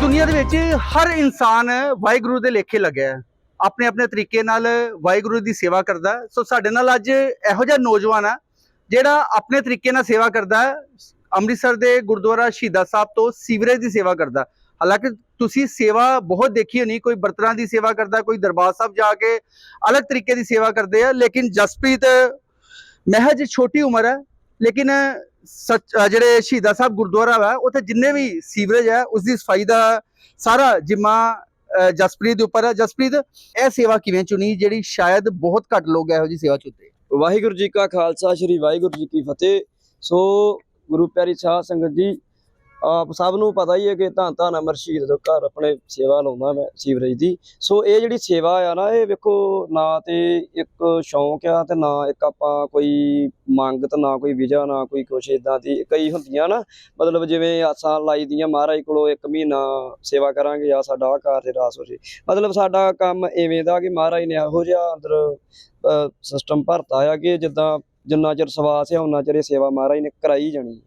ਦੁਨੀਆ ਦੇ ਵਿੱਚ ਹਰ ਇਨਸਾਨ ਵਾਹਿਗੁਰੂ ਦੇ ਲੇਖੇ ਲੱਗਿਆ ਹੈ। ਆਪਣੇ ਆਪਣੇ ਤਰੀਕੇ ਨਾਲ ਵਾਹਿਗੁਰੂ ਦੀ ਸੇਵਾ ਕਰਦਾ ਸੋ ਸਾਡੇ ਨਾਲ ਅੱਜ ਇਹੋ ਜਿਹਾ ਨੌਜਵਾਨ ਆ, ਜਿਹੜਾ ਆਪਣੇ ਤਰੀਕੇ ਨਾਲ ਸੇਵਾ ਕਰਦਾ ਅੰਮ੍ਰਿਤਸਰ ਦੇ ਗੁਰਦੁਆਰਾ ਸ਼ਹੀਦਾਂ ਸਾਹਿਬ ਤੋਂ ਸੀਵਰੇਜ ਦੀ ਸੇਵਾ ਕਰਦਾ ਹਾਲਾਂਕਿ ਤੁਸੀਂ ਸੇਵਾ ਬਹੁਤ ਦੇਖੀ ਹੋਣੀ, ਕੋਈ ਬਰਤਨਾਂ ਦੀ ਸੇਵਾ ਕਰਦਾ, ਕੋਈ ਦਰਬਾਰ ਸਾਹਿਬ ਜਾ ਕੇ ਅਲੱਗ ਤਰੀਕੇ ਦੀ ਸੇਵਾ ਕਰਦੇ ਆ। ਲੇਕਿਨ ਜਸਪ੍ਰੀਤ ਮਹਿਜ ਛੋਟੀ ਉਮਰ ਹੈ, ਲੇਕਿਨ ਜਿਹੜੇ ਸ਼ਹੀਦਾਂ ਸਾਹਿਬ ਗੁਰਦੁਆਰਾ ਵਾ, ਉੱਥੇ ਜਿੰਨੇ ਵੀ ਸੀਵਰੇਜ ਹੈ ਉਸ ਦੀ ਸਫ਼ਾਈ ਦਾ ਸਾਰਾ ਜਿੰਮਾ ਜਸਪ੍ਰੀਤ ਦੇ ਉੱਪਰ ਹੈ ਜਸਪ੍ਰੀਤ, ਇਹ ਸੇਵਾ ਕਿਵੇਂ ਚੁਣੀ ਜਿਹੜੀ ਸ਼ਾਇਦ ਬਹੁਤ ਘੱਟ ਲੋਕ ਇਹੋ ਜੀ ਸੇਵਾ ਚੁੱਕਦੇ ਵਾਹਿਗੁਰੂ ਜੀ ਕਾ ਖਾਲਸਾ, ਸ੍ਰੀ ਵਾਹਿਗੁਰੂ ਜੀ ਕੀ ਫਤਿਹ। ਸੋ ਗੁਰੂ ਪਿਆਰੀ ਸਾਧ ਸੰਗਤ ਜੀ ਆਪ ਸਭ ਨੂੰ ਪਤਾ ਹੀ ਹੈ ਕਿ ਧੰਨ ਧੰਨ ਅਮਰ ਸ਼ਹੀਦ ਦੇ ਘਰ ਆਪਣੇ ਸੇਵਾ ਲਾਉਂਦਾ ਮੈਂ ਸੀਵਰੇਜ ਦੀ। ਸੋ ਇਹ ਜਿਹੜੀ ਸੇਵਾ ਆ ਨਾ, ਇਹ ਵੇਖੋ ਨਾ ਤੇ ਇੱਕ ਸ਼ੌਂਕ ਆ ਤੇ ਨਾ ਇੱਕ ਆਪਾਂ ਕੋਈ ਮੰਗ ਮੰਗਤ, ਨਾ ਕੋਈ ਵਿਜਾ, ਨਾ ਕੋਈ ਕੁਛ ਇਦਾਂ ਦੀ ਕਈ ਹੁੰਦੀਆਂ ਨਾ। ਮਤਲਬ ਜਿਵੇਂ ਆਸਾਂ ਲਾਈ ਦੀਆਂ, ਮਹਾਰਾਜ ਕੋਲੋਂ ਇੱਕ ਮਹੀਨਾ ਸੇਵਾ ਕਰਾਂਗੇ ਆ ਸਾਡਾ ਆਹ ਕਾਰਜ ਰਾਸ ਹੋ ਜੇ। ਮਤਲਬ ਸਾਡਾ ਕੰਮ ਐਵੇਂ ਦਾ ਕਿ ਮਹਾਰਾਜ ਨੇ ਇਹੋ ਜਿਹਾ ਅੰਦਰ ਸਿਸਟਮ ਭਰਤਾ ਆ ਕਿ ਜਿੱਦਾਂ ਜਿੰਨਾ ਚਿਰ ਸਵਾਸ ਹੈ ਉਹਨਾਂ ਚਿਰ ਇਹ ਸੇਵਾ ਮਹਾਰਾਜ ਨੇ ਕਰਾਈ ਜਾਣੀ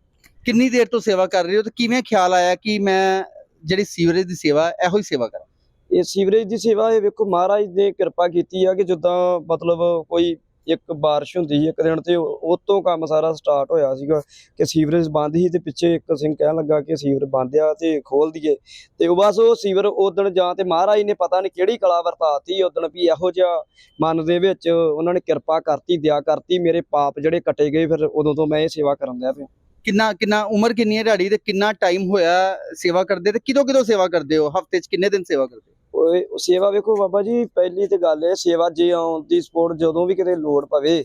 ਕਿੰਨੀ ਦੇਰ ਤੋਂ ਸੇਵਾ ਕਰ ਰਹੇ ਹੋ ਤੇ ਕਿਵੇਂ ਖਿਆਲ ਆਇਆ ਕਿ ਮੈਂ ਜਿਹੜੀ ਸੀਵਰੇਜ ਦੀ ਸੇਵਾ ਇਹੋ ਹੀ ਸੇਵਾ ਕਰਾਂ? ਇਹ ਸੀਵਰੇਜ ਦੀ ਸੇਵਾ ਇਹ ਵੇਖੋ, ਮਹਾਰਾਜ ਨੇ ਕਿਰਪਾ ਕੀਤੀ ਆ ਕਿ ਜਿੱਦਾਂ ਮਤਲਬ ਕੋਈ ਇੱਕ ਬਾਰਿਸ਼ ਹੁੰਦੀ ਸੀ ਇੱਕ ਦਿਨ ਤੇ ਉਹ ਤੋਂ ਕੰਮ ਸਾਰਾ ਸਟਾਰਟ ਹੋਇਆ ਸੀਗਾ ਕਿ ਸੀਵਰੇਜ ਬੰਦ ਸੀ ਤੇ ਪਿੱਛੇ ਇੱਕ ਸਿੰਘ ਕਹਿਣ ਲੱਗਾ ਕਿ ਸੀਵਰ ਬੰਦ ਆ ਤੇ ਖੋਲ ਦਈਏ। ਤੇ ਉਹ ਬਸ ਉਹ ਸੀਵਰ ਉਦਣ ਜਾਂ ਤੇ ਮਹਾਰਾਜ ਨੇ ਪਤਾ ਨਹੀਂ ਕਿਹੜੀ ਕਲਾ ਵਰਤਾਤੀ ਉਦਣ ਵੀ ਇਹੋ ਜਿਹਾ ਮਨ ਦੇ ਵਿੱਚ ਉਹਨਾਂ ਨੇ ਕਿਰਪਾ ਕਰਤੀ ਦਿਆ ਕਰਤੀ, ਮੇਰੇ ਪਾਪ ਜਿਹੜੇ ਕੱਟੇ ਗਏ, ਫਿਰ ਉਦੋਂ ਤੋਂ ਮੈਂ ਇਹ ਸੇਵਾ ਕਰਨ ਲਿਆ ਪਿਆ। ਕਿੰਨਾ ਕਿੰਨਾ ਉਮਰ ਕਿੰਨੀ ਹੈ ਤੁਹਾਡੀ ਤੇ ਕਿੰਨਾ ਟਾਈਮ ਹੋਇਆ ਸੇਵਾ ਕਰਦੇ ਤੇ ਕਿਦੋਂ ਕਿਦੋਂ ਸੇਵਾ ਕਰਦੇ ਹੋ? ਹਫ਼ਤੇ 'ਚ ਕਿੰਨੇ ਦਿਨ ਸੇਵਾ ਕਰਦੇ ਹੋ? ਓਏ ਉਹ ਸੇਵਾ ਵੇਖੋ ਬਾਬਾ ਜੀ ਪਹਿਲੀ ਤੇ ਗੱਲ ਇਹ ਸੇਵਾ ਜੇ ਆਉਣ ਦੀ ਸਪੋਰਟ ਜਦੋਂ ਵੀ ਕਿਤੇ ਲੋੜ ਪਵੇ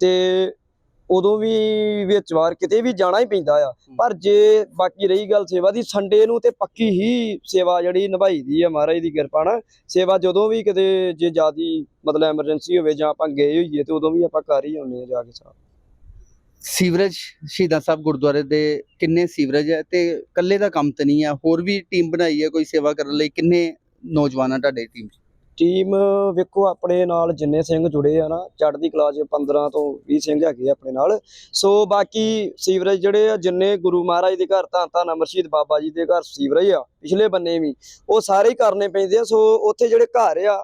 ਤੇ ਉਦੋਂ ਵੀ ਵਿੱਚ ਵਾਰ ਕਿਤੇ ਵੀ ਜਾਣਾ ਹੀ ਪੈਂਦਾ ਆ। ਪਰ ਜੇ ਬਾਕੀ ਰਹੀ ਗੱਲ ਸੇਵਾ ਦੀ ਸੰਡੇ ਨੂੰ ਤੇ ਪੱਕੀ ਹੀ ਸੇਵਾ ਜਿਹੜੀ ਨਿਭਾਈ ਦੀ ਆ ਮਹਾਰਾਜ ਦੀ ਕਿਰਪਾ ਨਾਲ। ਸੇਵਾ ਜਦੋਂ ਵੀ ਕਿਤੇ ਜੇ ਜਿਆਦੀ ਮਤਲਬ ਐਮਰਜੈਂਸੀ ਹੋਵੇ ਜਾਂ ਆਪਾਂ ਗਏ ਹੋਈਏ ਤੇ ਉਦੋਂ ਵੀ ਆਪਾਂ ਕਰ ਹੀ ਆਉਂਦੇ ਆ ਜਾ ਕੇ ਸਾਹਿਬ ਸੀਵਰੇਜ, ਸ਼ਹੀਦਾਂ ਸਾਹਿਬ ਗੁਰਦੁਆਰੇ ਦੇ ਕਿੰਨੇ ਸੀਵਰੇਜ ਹੈ ਤੇ ਇਕੱਲੇ ਦਾ ਕੰਮ ਤਾਂ ਨਹੀਂ ਹੈ, ਹੋਰ ਵੀ ਟੀਮ ਬਣਾਈ ਹੈ ਕੋਈ ਸੇਵਾ ਕਰਨ ਲਈ, ਕਿੰਨੇ ਨੌਜਵਾਨ ਤੁਹਾਡੇ ਟੀਮ ਟੀਮ ਵੇਖੋ ਆਪਣੇ ਨਾਲ ਜਿੰਨੇ ਸਿੰਘ ਜੁੜੇ ਆ ਨਾ, ਚੜ੍ਹਦੀ ਕਲਾ 'ਚ 15 ਤੋਂ 20 ਸਿੰਘ ਹੈਗੇ ਆ ਆਪਣੇ ਨਾਲ। ਸੋ ਬਾਕੀ ਸੀਵਰੇਜ ਜਿਹੜੇ ਆ, ਜਿੰਨੇ ਗੁਰੂ ਮਹਾਰਾਜ ਦੇ ਘਰ ਤਾਂ ਤਾਂ ਅਮਰਸ਼ੀਦ ਬਾਬਾ ਜੀ ਦੇ ਘਰ ਸੀਵਰੇਜ ਆ, ਪਿਛਲੇ ਬੰਨੇ ਵੀ, ਉਹ ਸਾਰੇ ਕਰਨੇ ਪੈਂਦੇ ਆ। ਸੋ ਉੱਥੇ ਜਿਹੜੇ ਘਰ ਆ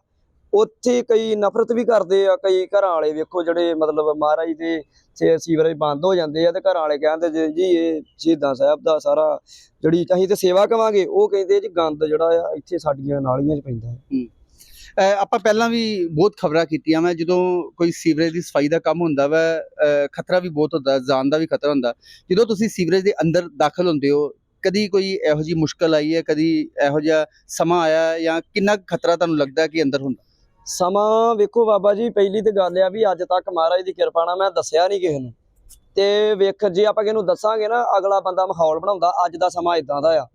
ਉੱਥੇ ਕਈ ਨਫ਼ਰਤ ਵੀ ਕਰਦੇ ਆ, ਕਈ ਘਰਾਂ ਵਾਲੇ ਵੇਖੋ ਜਿਹੜੇ ਮਤਲਬ ਮਹਾਰਾਜ ਦੇ ਸੇ ਸੀਵਰੇਜ ਬੰਦ ਹੋ ਜਾਂਦੇ ਆ ਤੇ ਘਰਾਂ ਵਾਲੇ ਕਹਿੰਦੇ ਜੀ ਜੀ ਇਹ ਸ਼ਹੀਦਾਂ ਸਾਹਿਬ ਦਾ ਸਾਰਾ ਜਿਹੜੀ ਅਸੀਂ ਤੇ ਸੇਵਾ ਕਵਾਂਗੇ, ਉਹ ਕਹਿੰਦੇ ਜੀ ਗੰਦ ਜਿਹੜਾ ਆ ਇੱਥੇ ਸਾਡੀਆਂ ਨਾਲੀਆਂ 'ਚ ਪੈਂਦਾ ਹੈ। ਆਪਾਂ ਪਹਿਲਾਂ ਵੀ ਬਹੁਤ ਖਬਰਾਂ ਕੀਤੀਆਂ ਮੈਂ ਜਦੋਂ ਕੋਈ ਸੀਵਰੇਜ ਦੀ ਸਫ਼ਾਈ ਦਾ ਕੰਮ ਹੁੰਦਾ ਵਾ ਅਹ ਖਤਰਾ ਵੀ ਬਹੁਤ ਹੁੰਦਾ, ਜਾਨ ਦਾ ਵੀ ਖਤਰਾ ਹੁੰਦਾ। ਜਦੋਂ ਤੁਸੀਂ ਸੀਵਰੇਜ ਦੇ ਅੰਦਰ ਦਾਖਲ ਹੁੰਦੇ ਹੋ, ਕਦੀ ਕੋਈ ਇਹੋ ਜੀ ਮੁਸ਼ਕਲ ਆਈ ਹੈ, ਕਦੀ ਇਹੋ ਜਿਹਾ ਸਮਾਂ ਆਇਆ ਜਾਂ ਕਿੰਨਾ ਕੁ ਖਤਰਾ ਤੁਹਾਨੂੰ ਲੱਗਦਾ ਕਿ ਅੰਦਰ ਹੁੰਦਾ? ਸਮਾਂ ਵੇਖੋ ਬਾਬਾ ਜੀ, ਪਹਿਲੀ ਤੇ ਗੱਲ ਆ ਵੀ ਅੱਜ ਤੱਕ ਮਹਾਰਾਜ ਦੀ ਕਿਰਪਾ ਨਾਲ ਮੈਂ ਦੱਸਿਆ ਨਹੀਂ ਕਿਸੇ ਨੂੰ। ਤੇ ਵੇਖ, ਜੇ ਆਪਾਂ ਕਿਸੇ ਨੂੰ ਦੱਸਾਂਗੇ ਨਾ, ਅਗਲਾ ਬੰਦਾ ਮਾਹੌਲ ਬਣਾਉਂਦਾ, ਅੱਜ ਦਾ ਸਮਾਂ ਇਦਾਂ ਦਾ ਆ।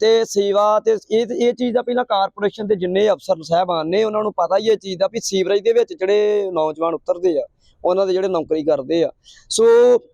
ਤੇ ਸੇਵਾ ਤੇ ਇਹ ਇਹ ਚੀਜ਼ ਦਾ ਪਹਿਲਾਂ ਕਾਰਪੋਰੇਸ਼ਨ ਦੇ ਜਿੰਨੇ ਅਫਸਰ ਸਾਹਿਬਾਨ ਨੇ, ਉਹਨਾਂ ਨੂੰ ਪਤਾ ਹੀ ਇਹ ਚੀਜ਼ ਦਾ ਵੀ ਸੀਵਰੇਜ ਦੇ ਵਿੱਚ ਜਿਹੜੇ ਨੌਜਵਾਨ ਉਤਰਦੇ ਆ। ਉਹਨਾਂ ਦੇ ਜਿਹੜੇ ਨੌਕਰੀ ਕਰਦੇ ਆ। ਸੋ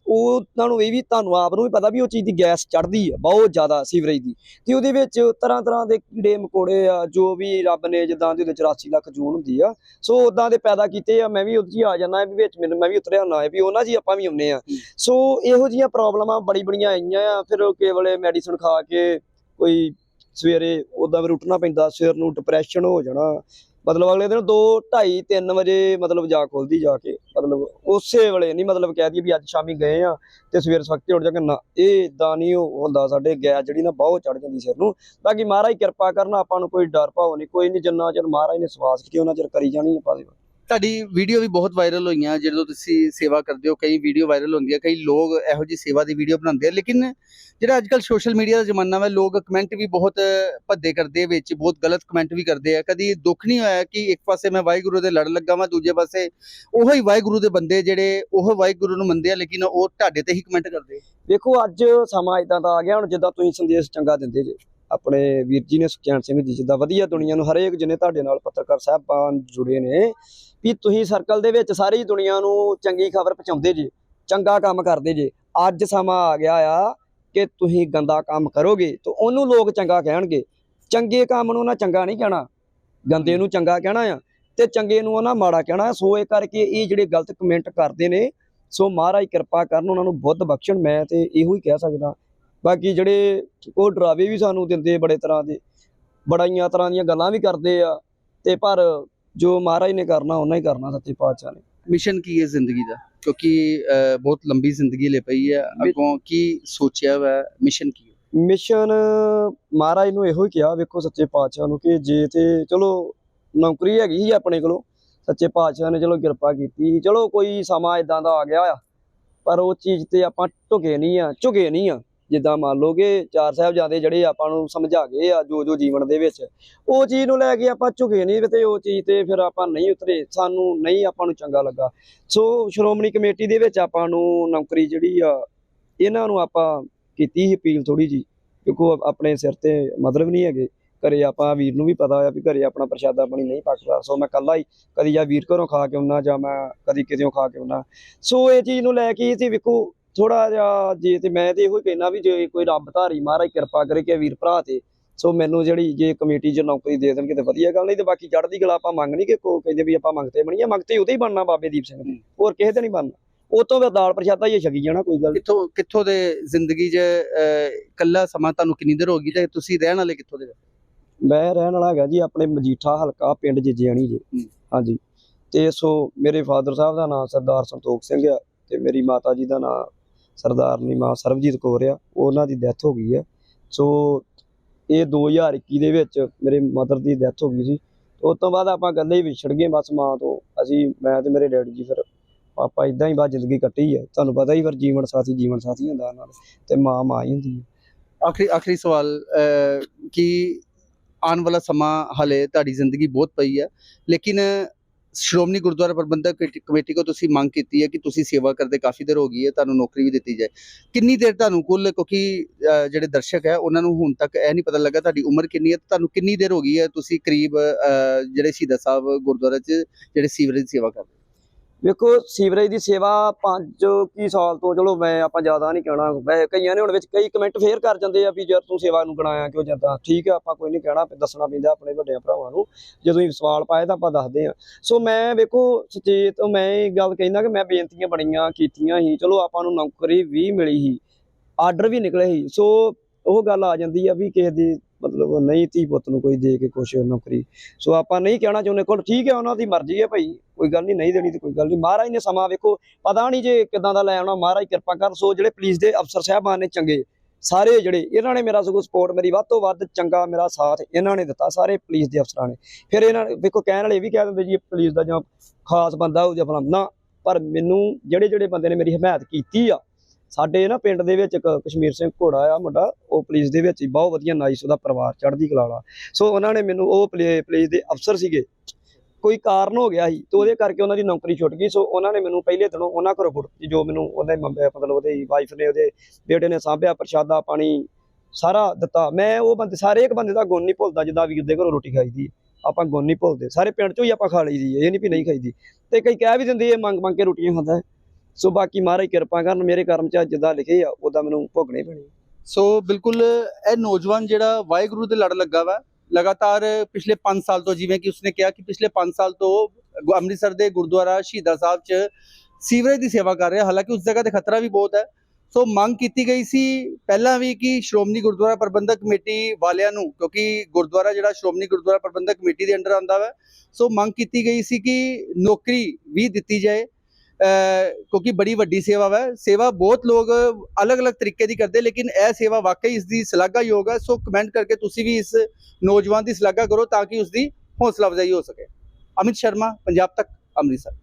ਉਹ ਉਹਨਾਂ ਨੂੰ ਇਹ ਵੀ ਤੁਹਾਨੂੰ ਆਪ ਨੂੰ ਵੀ ਪਤਾ ਵੀ ਉਹ ਚੀਜ਼ ਦੀ ਗੈਸ ਚੜਦੀ ਆ ਬਹੁਤ ਜ਼ਿਆਦਾ ਸੀਵਰੇਜ ਦੀ। ਤੇ ਉਹਦੇ ਵਿੱਚ ਤਰ੍ਹਾਂ ਤਰ੍ਹਾਂ ਦੇ ਕੀੜੇ ਮਕੌੜੇ ਆ ਜੋ ਵੀ ਰੱਬ ਨੇ ਜਿੱਦਾਂ ਦੇ ਵਿੱਚ 84 ਲੱਖ ਜੂਨ ਹੁੰਦੀ ਆ। ਸੋ ਉਦਾਂ ਦੇ ਪੈਦਾ ਕੀਤੇ ਆ ਮੈਂ ਵੀ ਹੀ ਆ ਜਾਂਦਾ ਵੀ ਵਿੱਚ ਮੈਨੂੰ ਮੈਂ ਵੀ ਉਤਰਿਆ ਹੈ ਵੀ ਉਹਨਾਂ ਜੀ ਆਪਾਂ ਵੀ ਆਉਂਦੇ ਆ। ਸੋ ਇਹੋ ਜੀਆਂ ਪ੍ਰੋਬਲਮਾਂ ਬੜੀ ਬੜੀਆਂ ਆਈਆਂ ਆ ਫਿਰ ਕੇਵਲੇ ਮੈਡੀਸਨ ਖਾ ਕੇ ਕੋਈ ਸਵੇਰੇ ਉਦਾਂ ਵੀ ਉੱਠਣਾ ਪੈਂਦਾ ਸਵੇਰ ਨੂੰ ਡਿਪਰੈਸ਼ਨ ਹੋ ਜਾਣਾ। ਮਤਲਬ ਅਗਲੇ ਦਿਨ 2 2:30 3 ਵਜੇ ਮਤਲਬ ਜਾ ਖੁੱਲਦੀ ਜਾ ਕੇ, ਮਤਲਬ ਉਸੇ ਵੇਲੇ ਨਹੀਂ ਮਤਲਬ ਕਹਿ ਦਈਏ ਵੀ ਅੱਜ ਸ਼ਾਮੀ ਗਏ ਆ ਤੇ ਸਵੇਰ ਸਵਖਤੇ ਉੱਠ ਜਾ ਕੇ ਨਾ, ਇਹ ਇਦਾਂ ਨਹੀਂ ਉਹ ਹੁੰਦਾ ਸਾਡੇ ਗੈਸ ਜਿਹੜੀ ਨਾ ਬਹੁਤ ਚੜ ਜਾਂਦੀ ਸਿਰ ਨੂੰ ਬਾਕੀ ਮਹਾਰਾਜ ਕਿਰਪਾ ਕਰਨਾ, ਆਪਾਂ ਨੂੰ ਕੋਈ ਡਰ ਭਾਵ ਨਹੀਂ, ਕੋਈ ਨਹੀਂ ਜਿੰਨਾ ਚਿਰ ਮਹਾਰਾਜ ਨੇ ਸਵਾਸ ਕੀਤੀ, ਉਹਨਾਂ ਚਿਰ ਕਰੀ ਜਾਣੀ ਆਪਾਂ ਦੇ ਤੁਹਾਡੀ ਵੀਡੀਓ ਵੀ ਬਹੁਤ ਵਾਇਰਲ ਹੋਈਆਂ, ਜਦੋਂ ਤੁਸੀਂ ਸੇਵਾ ਕਰਦੇ ਹੋ, ਕਈ ਵੀਡੀਓ ਵਾਇਰਲ ਹੁੰਦੀਆਂ, ਕਈ ਲੋਕ ਇਹੋ ਜੀ ਸੇਵਾ ਦੀ ਵੀਡੀਓ ਬਣਾਉਂਦੇ ਆ, ਲੇਕਿਨ ਜਿਹੜਾ ਅੱਜਕੱਲ ਸੋਸ਼ਲ ਮੀਡੀਆ ਦਾ ਜ਼ਮਾਨਾ ਵਾ, ਲੋਕ ਕਮੈਂਟ ਵੀ ਬਹੁਤ ਭੱਦੇ ਕਰਦੇ ਵਿੱਚ, ਬਹੁਤ ਗਲਤ ਕਮੈਂਟ ਵੀ ਕਰਦੇ ਆ। ਕਦੀ ਦੁੱਖ ਨਹੀਂ ਹੋਇਆ ਕਿ ਇੱਕ ਪਾਸੇ ਮੈਂ ਵਾਹਿਗੁਰੂ ਦੇ ਲੜ ਲੱਗਾ ਵਾਂ, ਦੂਜੇ ਪਾਸੇ ਉਹੋ ਹੀ ਵਾਹਿਗੁਰੂ ਦੇ ਬੰਦੇ ਜਿਹੜੇ ਉਹ ਵਾਹਿਗੁਰੂ ਨੂੰ ਮੰਨਦੇ ਆ, ਲੇਕਿਨ ਉਹ ਤੁਹਾਡੇ ਤੇ ਹੀ ਕਮੈਂਟ ਕਰਦੇ ਦੇਖੋ, ਅੱਜ ਸਮਾਂ ਇਦਾਂ ਦਾ ਆ ਗਿਆ, ਹੁਣ ਜਿੱਦਾਂ ਤੁਸੀਂ ਸੰਦੇਸ਼ ਚੰਗਾ ਦਿੰਦੇ ਜੇ। ਆਪਣੇ ਵੀਰ ਜੀ ਨੇ ਸੁਖਚੈਨ ਸਿੰਘ ਜੀ, ਜਿੱਦਾਂ ਵਧੀਆ ਦੁਨੀਆ ਨੂੰ ਹਰੇਕ ਜਿਹਨੇ ਤੁਹਾਡੇ ਨਾਲ ਪੱਤਰਕਾਰ ਸਾਹਿਬਾਨ ਜੁੜੇ ਨੇ ਵੀ ਤੁਸੀਂ ਸਰਕਲ ਦੇ ਵਿੱਚ ਸਾਰੀ ਦੁਨੀਆ ਨੂੰ ਚੰਗੀ ਖਬਰ ਪਹੁੰਚਾਉਂਦੇ ਜੇ, ਚੰਗਾ ਕੰਮ ਕਰਦੇ ਜੇ, ਅੱਜ ਸਮਾਂ ਆ ਗਿਆ ਆ ਕਿ ਤੁਸੀਂ ਗੰਦਾ ਕੰਮ ਕਰੋਗੇ ਤਾਂ ਉਹਨੂੰ ਲੋਕ ਚੰਗਾ ਕਹਿਣਗੇ। ਚੰਗੇ ਕੰਮ ਨੂੰ ਨਾ ਚੰਗਾ ਨਹੀਂ ਕਹਿਣਾ, ਗੰਦੇ ਨੂੰ ਚੰਗਾ ਕਹਿਣਾ ਆ ਤੇ ਚੰਗੇ ਨੂੰ ਉਹਨਾਂ ਮਾੜਾ ਕਹਿਣਾ। ਸੋ ਇਹ ਕਰਕੇ ਇਹ ਜਿਹੜੇ ਗਲਤ ਕਮੈਂਟ ਕਰਦੇ ਨੇ, ਸੋ ਮਹਾਰਾਜ ਕਿਰਪਾ ਕਰਨ ਉਹਨਾਂ ਨੂੰ ਬੁੱਧ ਬਖਸ਼ਣ, ਮੈਂ ਤੇ ਇਹੋ ਹੀ ਕਹਿ ਸਕਦਾ। ਬਾਕੀ ਜਿਹੜੇ ਉਹ ਡਰਾਵੇ ਵੀ ਸਾਨੂੰ ਦਿੰਦੇ ਬੜੇ ਤਰ੍ਹਾਂ ਦੇ, ਬੜਾਈਆਂ ਤਰ੍ਹਾਂ ਦੀਆਂ ਗੱਲਾਂ ਵੀ ਕਰਦੇ ਆ ਤੇ ਪਰ ਜੋ ਮਹਾਰਾਜ ਨੇ ਕਰਨਾ ਉਹਨਾਂ ਹੀ ਕਰਨਾ ਸੱਚੇ ਪਾਤਸ਼ਾਹ ਨੇ। ਮਿਸ਼ਨ ਕੀ ਹੈ ਜ਼ਿੰਦਗੀ ਦਾ? ਕਿਉਂਕਿ ਬਹੁਤ ਲੰਬੀ ਜ਼ਿੰਦਗੀ ਲੈ ਪਈ ਹੈ। ਅੱਗੋਂ ਕੀ ਸੋਚਿਆ ਵਾ ਮਿਸ਼ਨ ਕੀ ਮਿਸ਼ਨ ਮਹਾਰਾਜ ਨੂੰ ਇਹੋ ਹੀ ਕਿਹਾ ਵੇਖੋ ਸੱਚੇ ਪਾਤਸ਼ਾਹ ਨੂੰ ਕਿ ਜੇ ਤੇ ਚਲੋ ਨੌਕਰੀ ਹੈਗੀ ਸੀ ਆਪਣੇ ਕੋਲੋਂ ਸੱਚੇ ਪਾਤਸ਼ਾਹ ਨੇ ਚਲੋ ਕਿਰਪਾ ਕੀਤੀ। ਚਲੋ ਕੋਈ ਸਮਾਂ ਇਦਾਂ ਦਾ ਆ ਗਿਆ ਆ ਪਰ ਉਹ ਚੀਜ਼ ਤੇ ਆਪਾਂ ਝੁਕੇ ਨਹੀਂ ਆ ਝੁਕੇ ਨਹੀਂ ਆ। ਜਿੱਦਾਂ ਮੰਨ ਲਓ ਕਿ ਚਾਰ ਸਾਹਿਬਜ਼ਾਦੇ ਜਿਹੜੇ ਆਪਾਂ ਨੂੰ ਸਮਝਾ ਗਏ ਆ ਜੋ ਜੋ ਜੀਵਨ ਦੇ ਵਿੱਚ, ਉਹ ਚੀਜ਼ ਨੂੰ ਲੈ ਕੇ ਆਪਾਂ ਝੁਕੇ ਨਹੀਂ ਤੇ ਉਹ ਚੀਜ਼ ਤੇ ਫਿਰ ਆਪਾਂ ਨਹੀਂ ਉਤਰੇ, ਸਾਨੂੰ ਨਹੀਂ ਆਪਾਂ ਨੂੰ ਚੰਗਾ ਲੱਗਾ। ਸੋ ਸ਼੍ਰੋਮਣੀ ਕਮੇਟੀ ਦੇ ਵਿੱਚ ਆਪਾਂ ਨੂੰ ਨੌਕਰੀ ਜਿਹੜੀ ਆ, ਇਹਨਾਂ ਨੂੰ ਆਪਾਂ ਕੀਤੀ ਹੀ ਅਪੀਲ ਥੋੜੀ ਜੀ ਕਿਉਂਕਿ ਆਪਣੇ ਸਿਰ ਤੇ ਮਤਲਬ ਨਹੀਂ ਹੈਗੇ। ਘਰੇ ਆਪਾਂ ਵੀਰ ਨੂੰ ਵੀ ਪਤਾ ਆ ਵੀ ਘਰੇ ਆਪਣਾ ਪ੍ਰਸ਼ਾਦਾ ਪਾਣੀ ਨਹੀਂ ਪੱਕਦਾ ਸੋ ਮੈਂ ਕੱਲਾ ਹੀ ਕਦੀ ਜਾਂ ਵੀਰ ਘਰੋਂ ਖਾ ਕੇ ਆਉਣਾ ਜਾਂ ਮੈਂ ਕਦੀ ਕਿਤੇੋਂ ਖਾ ਕੇ ਆਉਣਾ ਸੋ ਇਹ ਚੀਜ਼ ਨੂੰ ਲੈ ਕੇ ਤੇ ਵੇਖੋ ਥੋੜਾ ਜਿਹਾ ਜੇ ਤੇ ਮੈਂ ਤੇ ਇਹੋ ਹੀ ਕਹਿਣਾ ਵੀ ਜੇ ਕੋਈ ਰੱਬ ਧਾਰੀ ਮਹਾਰਾਜ ਕਿਰਪਾ ਕਰੇ ਕਿ ਵੀਰ ਭਰਾ ਤੇ ਸੋ ਮੈਨੂੰ ਜਿਹੜੀ ਜੇ ਕਮੇਟੀ 'ਚ ਨੌਕਰੀ ਦੇ ਦੇਣਗੇ ਤੇ ਵਧੀਆ ਗੱਲ ਨਹੀਂ ਤੇ ਬਾਕੀ ਚੜ੍ਹਦੀ ਕਲਾ ਆਪਾਂ ਮੰਗ ਨਹੀਂ ਕਿ ਕੋ ਕਹਿੰਦੇ ਵੀ ਆਪਾਂ ਮੰਗਤੇ ਬਣੀਏ ਮੰਗਤੇ ਉਹਦੇ ਹੀ ਬਣਨਾ ਬਾਬੇ ਦੀਪ ਸਿੰਘ ਦੇ ਹੋਰ ਕਿਸੇ ਤੇ ਨਹੀਂ ਬਣਨਾ। ਉਹ ਤੋਂ ਵੀ ਦਾਲ ਪ੍ਰਸ਼ਾਦਾ ਹੀ ਛਕੀ ਜਾਣਾ ਕੋਈ ਗੱਲ। ਕਿੱਥੋਂ ਕਿੱਥੋਂ ਦੇ ਜ਼ਿੰਦਗੀ 'ਚ ਇਕੱਲਾ ਸਮਾਂ ਤੁਹਾਨੂੰ ਕਿੰਨੀ ਦੇਰ ਹੋ ਗਈ ਤੇ ਤੁਸੀਂ ਰਹਿਣ ਵਾਲੇ ਕਿੱਥੋਂ ਦੇ ਮੈਂ ਰਹਿਣ ਵਾਲਾ ਹੈਗਾ ਜੀ ਆਪਣੇ ਮਜੀਠਾ ਹਲਕਾ ਪਿੰਡ ਜਿਜਿਆਣੀ ਜੀ। ਹਾਂਜੀ। ਤੇ ਸੋ ਮੇਰੇ ਫਾਦਰ ਸਾਹਿਬ ਦਾ ਨਾਮ ਸਰਦਾਰ ਸੰਤੋਖ ਸਿੰਘ ਆ ਤੇ ਮੇਰੀ ਮਾਤਾ ਜੀ ਦਾ ਨਾਮ ਸਰਦਾਰਨੀ ਮਾਂ ਸਰਬਜੀਤ ਕੌਰ ਆ, ਉਹਨਾਂ ਦੀ ਡੈਥ ਹੋ ਗਈ ਆ। ਸੋ ਇਹ 2021 ਦੇ ਵਿੱਚ ਮੇਰੇ ਮਦਰ ਦੀ ਡੈਥ ਹੋ ਗਈ ਸੀ। ਉਸ ਤੋਂ ਬਾਅਦ ਆਪਾਂ ਗੱਲੇ ਹੀ ਵਿਛੜ ਗਏ ਬਸ ਮਾਂ ਤੋਂ। ਅਸੀਂ, ਮੈਂ ਤੇ ਮੇਰੇ ਡੈਡੀ ਜੀ ਫਿਰ ਆਪਾਂ ਇਦਾਂ ਹੀ ਬਾਅਦ ਜ਼ਿੰਦਗੀ ਕੱਟੀ ਹੈ ਤੁਹਾਨੂੰ ਪਤਾ ਹੀ ਫਿਰ ਜੀਵਨ ਸਾਥੀ ਜੀਵਨ ਸਾਥੀ ਹੁੰਦਾ ਨਾਲ ਤੇ ਮਾਂ ਮਾਂ ਹੀ ਹੁੰਦੀ ਹੈ ਆਖਰੀ ਆਖਰੀ ਸਵਾਲ ਕਿ ਆਉਣ ਵਾਲਾ ਸਮਾਂ ਹਲੇ ਤੁਹਾਡੀ ਜ਼ਿੰਦਗੀ ਬਹੁਤ ਪਈ ਹੈ ਲੇਕਿਨ ਸ਼੍ਰੋਮਣੀ ਗੁਰਦੁਆਰਾ ਪ੍ਰਬੰਧਕ ਕਮੇਟੀ- ਕਮੇਟੀ ਕੋ ਤੁਸੀਂ ਮੰਗ ਕੀਤੀ ਹੈ ਕਿ ਤੁਸੀਂ ਸੇਵਾ ਕਰਦੇ ਕਾਫੀ ਦੇਰ ਹੋ ਗਈ ਹੈ ਤੁਹਾਨੂੰ ਨੌਕਰੀ ਵੀ ਦਿੱਤੀ ਜਾਏ। ਕਿੰਨੀ ਦੇਰ ਤੁਹਾਨੂੰ ਕੁੱਲ ਕਿਉਂਕਿ ਜਿਹੜੇ ਦਰਸ਼ਕ ਹੈ ਉਹਨਾਂ ਨੂੰ ਹੁਣ ਤੱਕ ਇਹ ਨਹੀਂ ਪਤਾ ਲੱਗਾ ਤੁਹਾਡੀ ਉਮਰ ਕਿੰਨੀ ਹੈ ਤੁਹਾਨੂੰ ਕਿੰਨੀ ਦੇਰ ਹੋ ਗਈ ਹੈ ਤੁਸੀਂ ਕਰੀਬ ਅਹ, ਜਿਹੜੇ ਸ਼ਹੀਦ ਸਾਹਿਬ ਗੁਰਦੁਆਰਾ 'ਚ ਜਿਹੜੇ ਸੀਵਰੇਜ ਸੇਵਾ ਕਰਦੇ ਵੇਖੋ, ਸੀਵਰੇਜ ਦੀ ਸੇਵਾ 5 ਕੀ ਸਾਲ ਤੋਂ, ਚਲੋ ਮੈਂ ਆਪਾਂ ਜ਼ਿਆਦਾ ਨਹੀਂ ਕਹਿਣਾ, ਵੈਸੇ ਕਈਆਂ ਨੇ ਹੁਣ ਵਿੱਚ ਕਈ ਕਮੈਂਟ ਫੇਰ ਕਰ ਜਾਂਦੇ ਆ ਵੀ ਯਾਰ ਤੂੰ ਸੇਵਾ ਨੂੰ ਗਣਾਇਆ ਕਿਉਂ ਜਾਂਦਾ? ਠੀਕ ਆ, ਆਪਾਂ ਕੋਈ ਨਹੀਂ ਕਹਿਣਾ ਦੱਸਣਾ ਪੈਂਦਾ ਆਪਣੇ ਵੱਡਿਆਂ ਭਰਾਵਾਂ ਨੂੰ, ਜਦੋਂ ਹੀ ਸਵਾਲ ਪਾਏ ਤਾਂ ਆਪਾਂ ਦੱਸਦੇ ਆ। ਸੋ ਮੈਂ ਵੇਖੋ, ਸੁਚੇਤ ਮੈਂ ਇਹ ਗੱਲ ਕਹਿੰਦਾ ਕਿ ਮੈਂ ਬੇਨਤੀਆਂ ਬੜੀਆਂ ਕੀਤੀਆਂ ਸੀ, ਚਲੋ ਆਪਾਂ ਨੂੰ ਨੌਕਰੀ ਵੀ ਮਿਲੀ ਸੀ, ਆਰਡਰ ਵੀ ਨਿਕਲੇ ਸੀ, ਸੋ ਉਹ ਗੱਲ ਆ ਜਾਂਦੀ ਆ ਵੀ ਕਿਸੇ ਦੀ ਮਤਲਬ ਨਹੀਂ ਧੀ ਪੁੱਤ ਨੂੰ ਕੋਈ ਦੇ ਕੇ ਕੁਛ ਨੌਕਰੀ, ਸੋ ਆਪਾਂ ਨਹੀਂ ਕਹਿਣਾ ਚਾਹੁੰਦੇ, ਕੋਲ ਠੀਕ ਹੈ ਉਹਨਾਂ ਦੀ ਮਰਜ਼ੀ ਹੈ ਭਾਈ। ਕੋਈ ਗੱਲ ਨਹੀਂ ਨਹੀਂ ਦੇਣੀ ਤੇ ਕੋਈ ਗੱਲ ਨਹੀਂ। ਮਹਾਰਾਜ ਨੇ ਸਮਾਂ ਵੇਖੋ, ਪਤਾ ਨਹੀਂ ਜੇ ਕਿਦਾਂ ਦਾ ਲੈ ਆਉਣਾ। ਮਹਾਰਾਜ ਕਿਰਪਾ ਕਰ, ਸੋ ਜਿਹੜੇ ਪੁਲਿਸ ਦੇ ਅਫਸਰ ਸਾਹਿਬਾਨ ਨੇ ਚੰਗੇ, ਸਾਰੇ ਜਿਹੜੇ, ਇਹਨਾਂ ਨੇ ਮੇਰਾ ਸਗੋਂ ਸਪੋਰਟ ਮੇਰੀ ਵੱਧ ਤੋਂ ਵੱਧ ਚੰਗਾ ਮੇਰਾ ਸਾਥ ਇਹਨਾਂ ਨੇ ਦਿੱਤਾ, ਸਾਰੇ ਪੁਲਿਸ ਦੇ ਅਫਸਰਾਂ ਨੇ। ਫਿਰ ਇਹਨਾਂ ਨੇ, ਵੇਖੋ ਕਹਿਣ ਵਾਲੇ ਇਹ ਵੀ ਕਹਿ ਦਿੰਦੇ ਜੀ ਪੁਲਿਸ ਦਾ ਜਾਂ ਖਾਸ ਬੰਦਾ ਉਹ ਜਾਂ ਫਲਾਣਾ, ਨਾ, ਪਰ ਮੈਨੂੰ ਜਿਹੜੇ ਜਿਹੜੇ ਬੰਦੇ ਨੇ ਮੇਰੀ ਹਮਾਇਤ ਕੀਤੀ ਆ, ਸਾਡੇ ਨਾ ਪਿੰਡ ਦੇ ਵਿੱਚ ਇੱਕ ਕਸ਼ਮੀਰ ਸਿੰਘ ਘੋੜਾ ਆ ਮੁੰਡਾ, ਉਹ ਪੁਲਿਸ ਦੇ ਵਿੱਚ ਹੀ ਬਹੁਤ ਵਧੀਆ ਨਾਈਸ ਉਹਦਾ ਪਰਿਵਾਰ, ਚੜ੍ਹਦੀ ਕਲਾ ਵਾਲਾ। ਸੋ ਉਹਨਾਂ ਨੇ ਮੈਨੂੰ ਉਹ ਪਲੇ- ਪੁਲਿਸ ਦੇ ਅਫਸਰ ਸੀਗੇ ਕੋਈ ਕਾਰਨ ਹੋ ਗਿਆ ਸੀ ਤੇ ਉਹਦੇ ਕਰਕੇ ਉਹਨਾਂ ਦੀ ਨੌਕਰੀ ਛੁੱਟ ਗਈ। ਸੋ ਉਹਨਾਂ ਨੇ ਮੈਨੂੰ ਪਹਿਲੇ ਦਿਨੋਂ ਉਹਨਾਂ ਘਰੋਂ ਗੁੱਟ ਜੋ ਮੈਨੂੰ ਉਹਦੇ ਮਤਲਬ ਉਹਦੇ ਵਾਈਫ ਨੇ ਉਹਦੇ ਬੇਟੇ ਨੇ ਸਾਂਭਿਆ ਪ੍ਰਸ਼ਾਦਾ ਪਾਣੀ ਸਾਰਾ ਦਿੱਤਾ। ਮੈਂ ਉਹ ਬੰਦੇ ਸਾਰੇ ਇੱਕ ਬੰਦੇ ਦਾ ਗੁਣ ਨਹੀਂ ਭੁੱਲਦਾ ਜਿੱਦਾਂ ਵੀਰ ਦੇ ਘਰੋਂ ਰੋਟੀ ਖਾਈਦੀ ਹੈ। ਆਪਾਂ ਗੁਣ ਨਹੀਂ ਭੁੱਲਦੇ। ਸਾਰੇ ਪਿੰਡ ਚੋਂ ਹੀ ਆਪਾਂ ਖਾ ਲਈਦੀ ਇਹ ਨਹੀਂ ਵੀ ਨਹੀਂ ਖਾਈਦੀ। ਤੇ ਕਈ ਕਹਿ ਵੀ ਦਿੰਦੇ ਇਹ ਮੰਗ ਮੰਗ ਕੇ ਰੋਟੀਆਂ ਖਾਂਦਾ। ਸੋ ਬਾਕੀ ਮਹਾਰਾਜ ਕਿਰਪਾ ਕਰਨ ਮੇਰੇ ਕਰਮ ਚ ਜਿੱਦਾਂ ਲਿਖੇ ਆ ਉਦਾਂ ਮੈਨੂੰ ਭੋਗਣੇ ਪੈਣੇ ਸੋ ਬਿਲਕੁਲ ਇਹ ਨੌਜਵਾਨ ਜਿਹੜਾ ਵਾਹਿਗੁਰੂ ਦੇ ਲੜ ਲੱਗਾ ਵਾ ਲਗਾਤਾਰ ਪਿਛਲੇ 5 ਸਾਲ ਤੋਂ ਜਿਵੇਂ ਕਿ ਉਸਨੇ ਕਿਹਾ ਕਿ ਪਿਛਲੇ 5 ਸਾਲ ਤੋਂ ਅੰਮ੍ਰਿਤਸਰ ਦੇ ਗੁਰਦੁਆਰਾ ਸ਼ਹੀਦਾਂ ਸਾਹਿਬ 'ਚ ਸੀਵਰੇਜ ਦੀ ਸੇਵਾ ਕਰ ਰਿਹਾ। ਹਾਲਾਂਕਿ ਉਸ ਜਗ੍ਹਾ ਤੇ ਖਤਰਾ ਵੀ ਬਹੁਤ ਹੈ। ਸੋ ਮੰਗ ਕੀਤੀ ਗਈ ਸੀ ਪਹਿਲਾਂ ਵੀ ਕਿ ਸ਼੍ਰੋਮਣੀ ਗੁਰਦੁਆਰਾ ਪ੍ਰਬੰਧਕ ਕਮੇਟੀ ਵਾਲਿਆਂ ਨੂੰ, ਕਿਉਂਕਿ ਗੁਰਦੁਆਰਾ ਜਿਹੜਾ ਸ਼੍ਰੋਮਣੀ ਗੁਰਦੁਆਰਾ ਪ੍ਰਬੰਧਕ ਕਮੇਟੀ ਦੇ ਅੰਡਰ ਆਉਂਦਾ ਵਾ, ਸੋ ਮੰਗ ਕੀਤੀ ਗਈ ਸੀ ਕਿ ਨੌਕਰੀ ਵੀ ਦਿੱਤੀ ਜਾਏ। ਕਿਉਂਕਿ ਬੜੀ ਵੱਡੀ ਸੇਵਾ ਹੈ ਸੇਵਾ ਬਹੁਤ ਲੋਕ ਅਲੱਗ-ਅਲੱਗ ਤਰੀਕੇ ਦੀ ਕਰਦੇ, ਲੇਕਿਨ ਇਹ ਸੇਵਾ ਵਾਕਈ ਇਸ ਦੀ ਸ਼ਲਾਘਾਯੋਗ ਹੈ ਸੋ ਕਮੈਂਟ ਕਰਕੇ ਤੁਸੀਂ ਵੀ ਇਸ ਨੌਜਵਾਨ ਦੀ ਸ਼ਲਾਘਾ ਕਰੋ ਤਾਂ ਕਿ ਉਸ ਦੀ ਹੌਸਲਾ ਅਫਜ਼ਾਈ ਹੋ ਸਕੇ। ਅਮਿਤ ਸ਼ਰਮਾ, ਪੰਜਾਬ ਤੱਕ, ਅੰਮ੍ਰਿਤਸਰ।